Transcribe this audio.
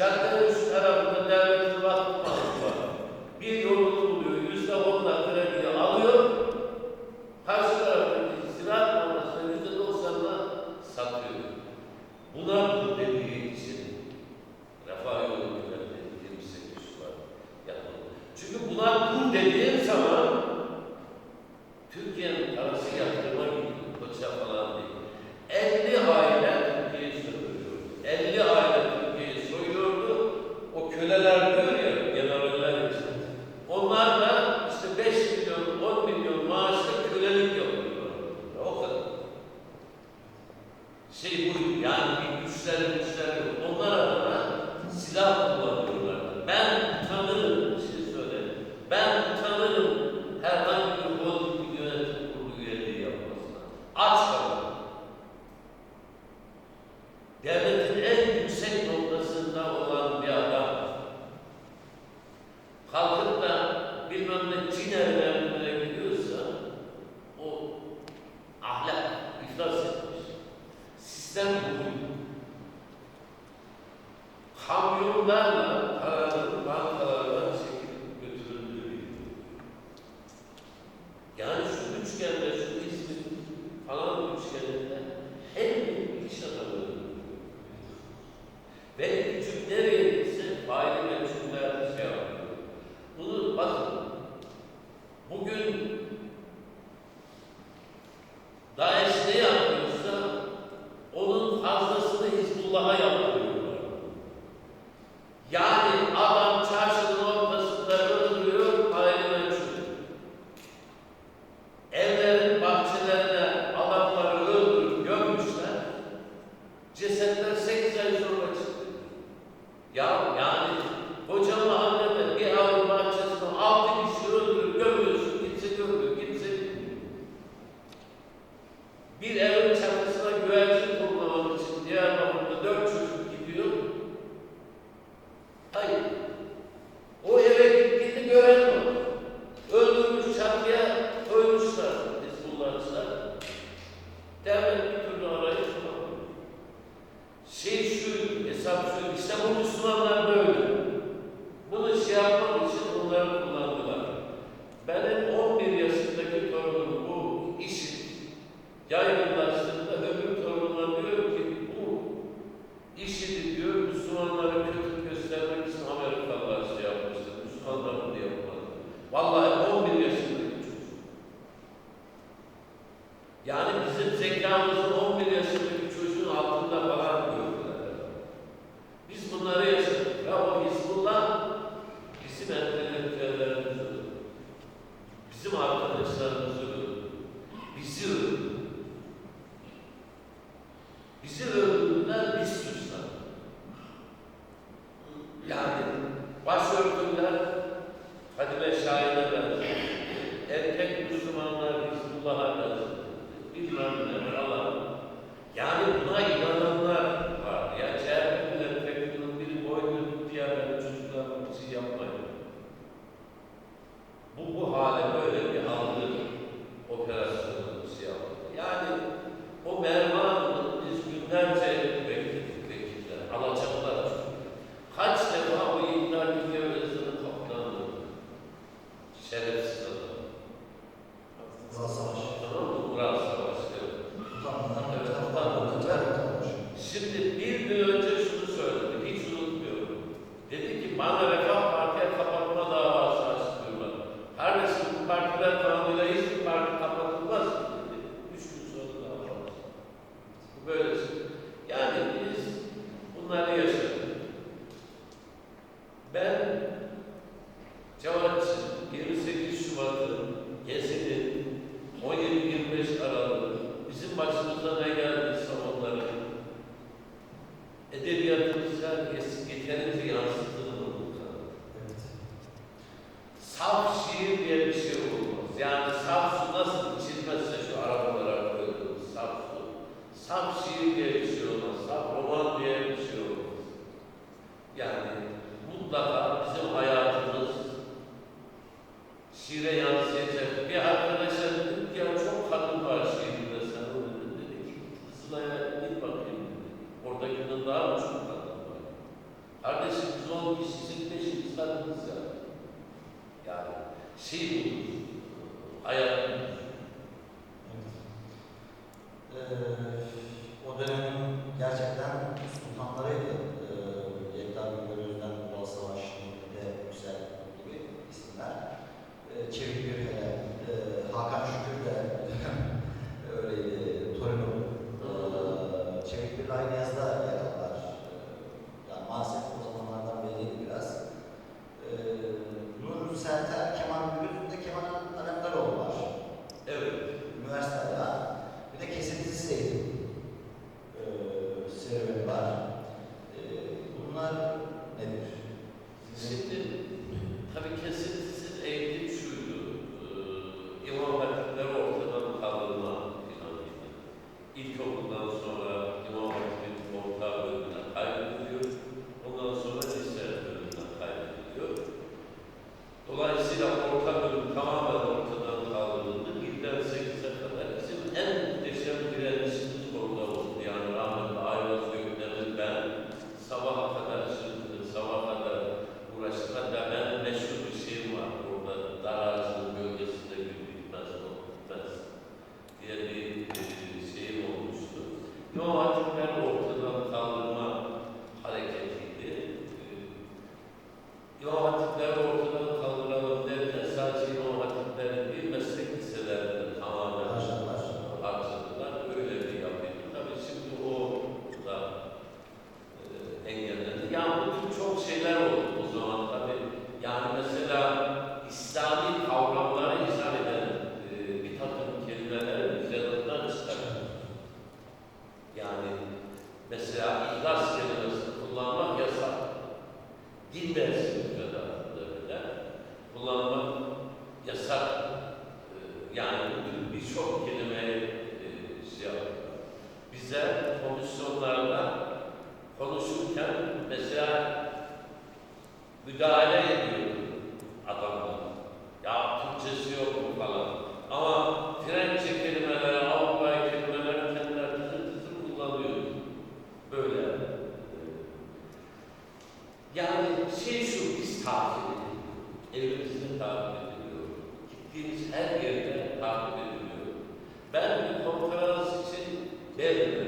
Caddenin üst tarafında devlet vakfı mahsus var. Bir yolunu buluyor, yüzde onla krediyi alıyor. Karşı taraftaki ziraat bankasına yüzde doksanla satıyor. Buna bu dediği için refah yolu 28 var. Çünkü buna bu dediğim zaman Sei voi gli anni più serve, serve. humana that İşte Müslümanlar böyle. Bunu şey yapmak için bunları kullandılar. Benim 11 yaşındaki torunum bu işi yaygınlaştığında öbür torunuma diyor ki bu işi diyor Müslümanlara kötü göstermek için Amerikalılar şey yapmıştır. Müslümanlar bunu yapmadı. Vallahi o iş sizin peşiniz kadınız ya. Yani şey siz hayatınız müdahale ediyordu adamlar. Ya Türkçesi yok mu falan. Ama Frenkçe kelimeler, Avrupa kelimeler kendiler tüzü tüzü kullanıyor. Böyle. Yani şey şu, biz takip ediyoruz. Evimizde takip ediliyor. Gittiğimiz her yerde takip ediliyor. Ben bir konferans için Berlin'e